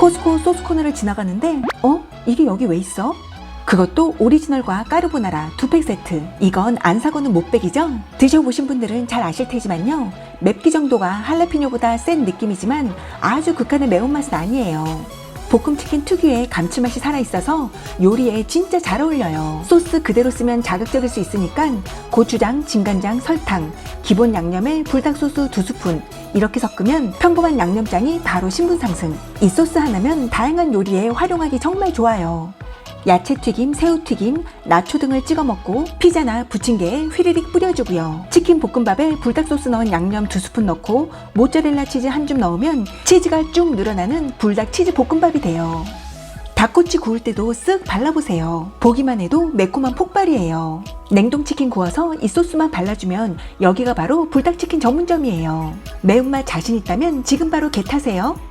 코스코 소스 코너를 지나가는데 어? 이게 여기 왜 있어? 그것도 오리지널과 까르보나라 두 팩 세트. 이건 안 사고는 못 백이죠? 드셔보신 분들은 잘 아실 테지만요. 맵기 정도가 할라피뇨보다 센 느낌이지만 아주 극한의 매운맛은 아니에요. 볶음치킨 특유의 감칠맛이 살아있어서 요리에 진짜 잘 어울려요. 소스 그대로 쓰면 자극적일 수 있으니까 고추장, 진간장, 설탕, 기본 양념에 불닭 소스 두 스푼 이렇게 섞으면 평범한 양념장이 바로 신분 상승. 이 소스 하나면 다양한 요리에 활용하기 정말 좋아요. 야채 튀김, 새우 튀김, 나초 등을 찍어 먹고 피자나 부침개에 휘리릭 뿌려주고요. 치킨 볶음밥에 불닭 소스 넣은 양념 두 스푼 넣고 모짜렐라 치즈 한 줌 넣으면 치즈가 쭉 늘어나는 불닭 치즈 볶음밥이 돼요. 닭꼬치 구울 때도 쓱 발라보세요. 보기만 해도 매콤한 폭발이에요. 냉동치킨 구워서 이 소스만 발라주면 여기가 바로 불닭치킨 전문점이에요. 매운맛 자신 있다면 지금 바로 겟하세요.